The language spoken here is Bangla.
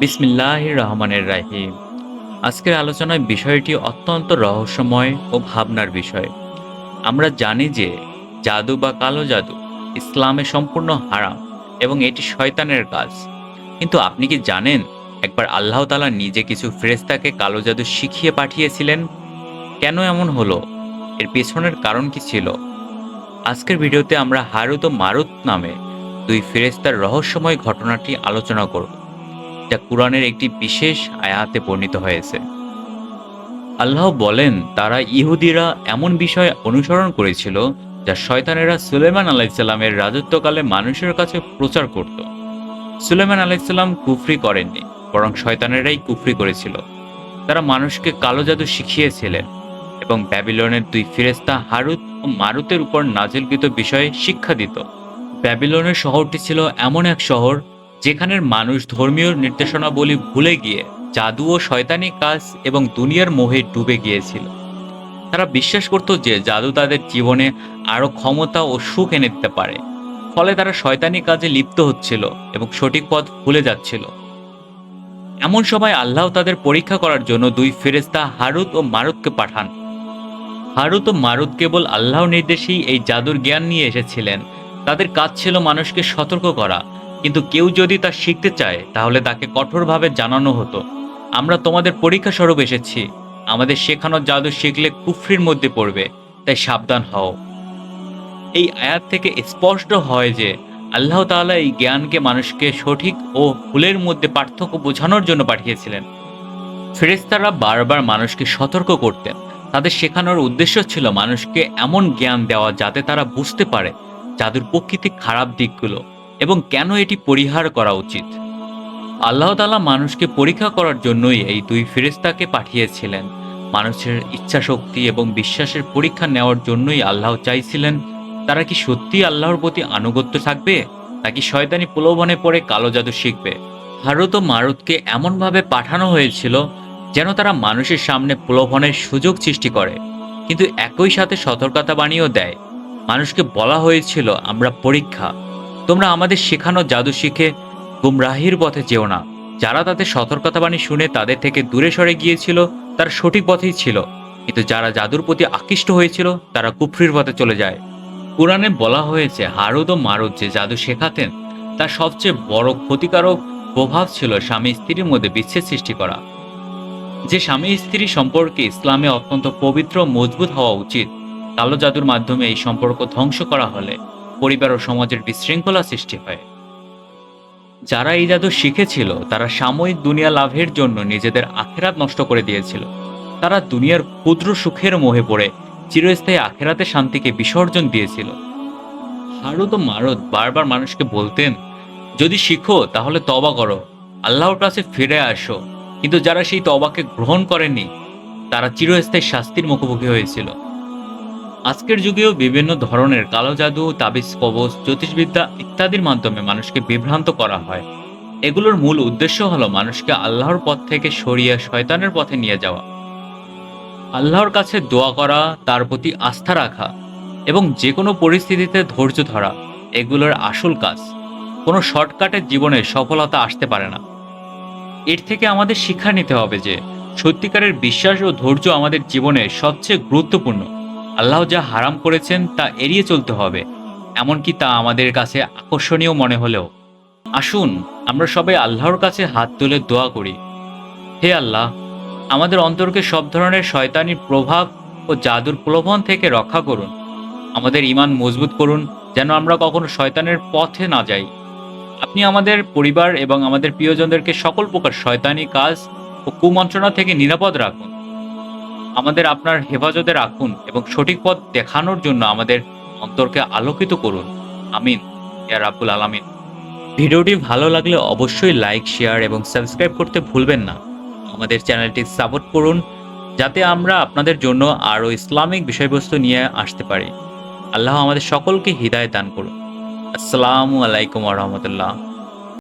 বিসমিল্লাহ রহমানের রাহিম। আজকের আলোচনায় বিষয়টি অত্যন্ত রহস্যময় ও ভাবনার বিষয়। আমরা জানি যে জাদু বা কালো জাদু ইসলামে সম্পূর্ণ হারাম এবং এটি শয়তানের কাজ। কিন্তু আপনি কি জানেন একবার আল্লাহ তালা নিজে কিছু ফেরেস্তাকে কালো জাদু শিখিয়ে পাঠিয়েছিলেন? কেন এমন হলো? এর পেছনের কারণ কি ছিল? আজকের ভিডিওতে আমরা হারুত ও মারুত নামে দুই ফেরেস্তার রহস্যময় ঘটনাটি আলোচনা করব। যা কোরআনের একটি বিশেষ আয়াতে বর্ণিত হয়েছে। আল্লাহ বলেন, তারা ইহুদিরা এমন বিষয় অনুসরণ করেছিল যা শয়তানেরা সুলেমান আলাইসাল্লামের রাজত্বকালে মানুষের কাছে প্রচার করত। সুলেমান আলাইসাল্লাম কুফরি করেননি, বরং শয়তানেরাই কুফরি করেছিল। তারা মানুষকে কালো জাদু শিখিয়েছিলেন এবং ব্যাবিলনের দুই ফিরেস্তা হারুত ও মারুতের উপর নাজিলকৃত বিষয়ে শিক্ষা দিত। ব্যাবিলনের শহরটি ছিল এমন এক শহর যেখানের মানুষ ধর্মীয় নির্দেশনাবলী ভুলে গিয়ে জাদু ও শয়তানি কাজ এবং দুনিয়ার মোহে ডুবে গিয়েছিল। তারা বিশ্বাস করত যে জাদু তাদের জীবনে আরও ক্ষমতা ও সুখ এনে দিতে পারে। ফলে তারা শয়তানি কাজে লিপ্ত হচ্ছিল এবং সঠিক পথ ভুলে যাচ্ছিল। এমন সময় আল্লাহ তাদের পরীক্ষা করার জন্য দুই ফেরেস্তা হারুত ও মারুতকে পাঠান। হারুত ও মারুত কেবল আল্লাহ নির্দেশেই এই জাদুর জ্ঞান নিয়ে এসেছিলেন। তাদের কাজ ছিল মানুষকে সতর্ক করা কিন্তু কেউ যদি তা শিখতে চায়, তাহলে তাকে কঠোরভাবে জানানো হতো। আমরা তোমাদের পরীক্ষা স্বরূপ এসেছি। আমাদের শেখানো জাদু শিখলে কুফরির মধ্যে পড়বে, তাই সাবধান হও। এই আয়াত থেকে স্পষ্ট হয় যে, আল্লাহ তাআলা এই জ্ঞানকে মানুষকে সঠিক ও ভুলের মধ্যে পার্থক্য বোঝানোর জন্য পাঠিয়েছিলেন। ফেরেস্তারা বারবার মানুষকে সতর্ক করতেন। তাদের শেখানোর উদ্দেশ্য ছিল মানুষকে এমন জ্ঞান দেওয়া যাতে তারা বুঝতে পারে জাদুর প্রকৃতি খারাপ দিকগুলো। এবং কেন এটি পরিহার করা উচিত? আল্লাহ তালা মানুষকে পরীক্ষা করার জন্যই এই দুই ফেরেস্তাকে পাঠিয়েছিলেন। মানুষের ইচ্ছা শক্তি এবং বিশ্বাসের পরীক্ষা নেওয়ার জন্যই আল্লাহ চাইছিলেন, তারা কি সত্যি আল্লাহর প্রতি আনুগত্য থাকবে, নাকি শয়তানি প্রলোভনে পড়ে কালো জাদু শিখবে? হারত ও মারুতকে এমনভাবে পাঠানো হয়েছিল যেন তারা মানুষের সামনে প্রলোভনের সুযোগ সৃষ্টি করে, কিন্তু একই সাথে সতর্কতা বাণীও দেয়। মানুষকে বলা হয়েছিল, আমরা পরীক্ষা তোমরা আমাদের শেখানো জাদু শিখে গুমরাহির পথে যেও না। যারা তাদের সতর্কতাবাণী শুনে তাদের থেকে দূরে সরে গিয়েছিল, তারা সঠিক পথেই ছিল। কিন্তু যারা জাদুর প্রতি আকৃষ্ট হয়েছিল, তারা কুফরির পথে চলে যায়। কোরআনে বলা হয়েছে, হারুদ ও মারুদ যে জাদু শেখাতেন, তার সবচেয়ে বড় ক্ষতিকারক প্রভাব ছিল স্বামী স্ত্রীর মধ্যে বিচ্ছেদ সৃষ্টি করা। যে স্বামী স্ত্রী সম্পর্কে ইসলামে অত্যন্ত পবিত্র মজবুত হওয়া উচিত, কালো জাদুর মাধ্যমে এই সম্পর্ক ধ্বংস করা হলে। পরিবার ও সমাজের বিশৃঙ্খলা সৃষ্টি হয়। যারা এই জাদু শিখেছিল, তারা সাময়িক দুনিয়া লাভের জন্য নিজেদের আখেরাত নষ্ট করে দিয়েছিল। তারা দুনিয়ার ক্ষুদ্র সুখের মোহে পড়ে চিরস্থায়ী আখেরাতে শান্তিকে বিসর্জন দিয়েছিল। হারুদ ও মারদ বারবার মানুষকে বলতেন, যদি শিখো, তাহলে তবা করো। আল্লাহর কাছে ফিরে আসো। কিন্তু যারা সেই তবাকে গ্রহণ করেনি তারা চিরস্থায়ী শাস্তির মুখোমুখি হয়েছিল। আজকের যুগেও বিভিন্ন ধরনের কালো জাদু, তাবিজ, কবচ, জ্যোতিষবিদ্যা ইত্যাদির মাধ্যমে মানুষকে বিভ্রান্ত করা হয়। এগুলোর মূল উদ্দেশ্য হলো মানুষকে আল্লাহর পথ থেকে সরিয়ে শয়তানের পথে নিয়ে যাওয়া। আল্লাহর কাছে দোয়া করা, তার প্রতি আস্থা রাখা এবং যে কোনো পরিস্থিতিতে ধৈর্য ধরা, এগুলোর আসল কাজ। কোনো শর্টকাটের জীবনে সফলতা আসতে পারে না। এর থেকে আমাদের শিক্ষা নিতে হবে যে, সত্যিকারের বিশ্বাস ও ধৈর্য আমাদের জীবনে সবচেয়ে গুরুত্বপূর্ণ। আল্লাহ যা হারাম করেছেন তা এড়িয়ে চলতে হবে, এমনকি তা আমাদের কাছে আকর্ষণীয় মনে হলেও। আসুন, আমরা সবাই আল্লাহর কাছে হাত তুলে দোয়া করি। হে আল্লাহ, আমাদের অন্তরকে সব ধরনের শয়তানির প্রভাব ও জাদুর প্রলোভন থেকে রক্ষা করুন। আমাদের ইমান মজবুত করুন, যেন আমরা কখনো শয়তানের পথে না যাই। আপনি আমাদের পরিবার এবং আমাদের প্রিয়জনদেরকে সকল প্রকার শয়তানি কাজ ও কুমন্ত্রণা থেকে নিরাপদ রাখুন। আমাদের আপনার হেফাজতে রাখুন এবং সঠিক পথ দেখানোর জন্য আমাদের অন্তরকে আলোকিত করুন। আমিন, ইয়া রাব্বুল আলামিন। ভিডিওটি ভালো লাগলে অবশ্যই লাইক, শেয়ার এবং সাবস্ক্রাইব করতে ভুলবেন না। আমাদের চ্যানেলটি সাপোর্ট করুন, যাতে আমরা আপনাদের জন্য আরও ইসলামিক বিষয়বস্তু নিয়ে আসতে পারি। আল্লাহ আমাদের সকলকে হৃদায় দান করুন। আসসালামু আলাইকুম রহমতুল্লাহ।